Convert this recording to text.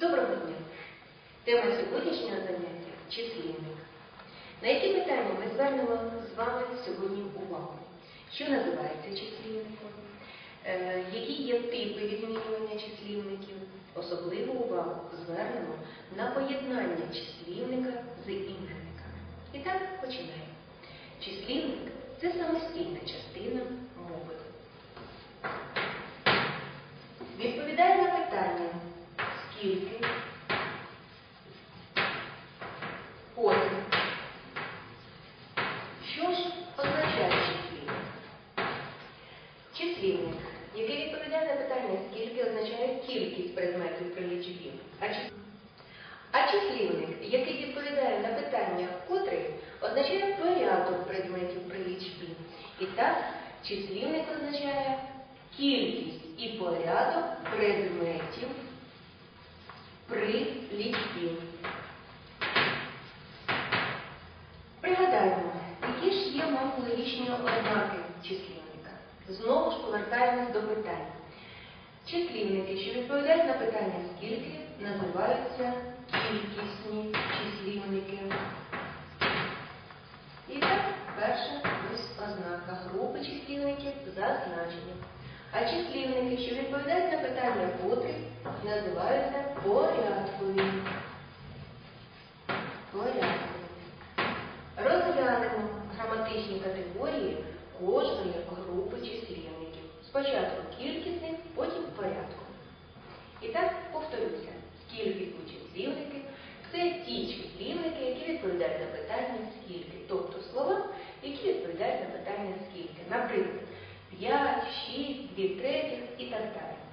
Доброго дня! Тема сьогоднішнього заняття числівник. На які питання ми звернемо з вами сьогодні увагу? Що називається числівником? Е, Які є типи відмінювання числівників? Особливу увагу звернемо на поєднання числівника з іменниками. І так починаємо. Числівник це самостійна частина мови. Відповідає на питання, скільки, потім. Що ж означає числівник? Числівник, який відповідає на питання, скільки означає кількість предметів при лічбі. А числівник, який відповідає на питання котрий, означає порядок предметів при лічбі. І так, числівник означає кількість і порядок предметів при лічбі. Пригадаємо, які ж є морфологічні ознаки числівника. Знову ж повертаємось до питань. Числівники, що відповідають на питання скільки, називаються кількісні числівники. І так, перша ознака групи числівників зазначені. А числівники, що відповідають на питання котрі, називаються порядкові. Порядкові. Розглянемо граматичні категорії кожної групи числівників. Спочатку кількісних, потім порядку. І так повторюся, кількісні числівники це ті числівники, які відповідають на питання скільки, тобто слова, які відповідають на питання скільки. Наприклад, 5, 6, 2 третіх і так далі.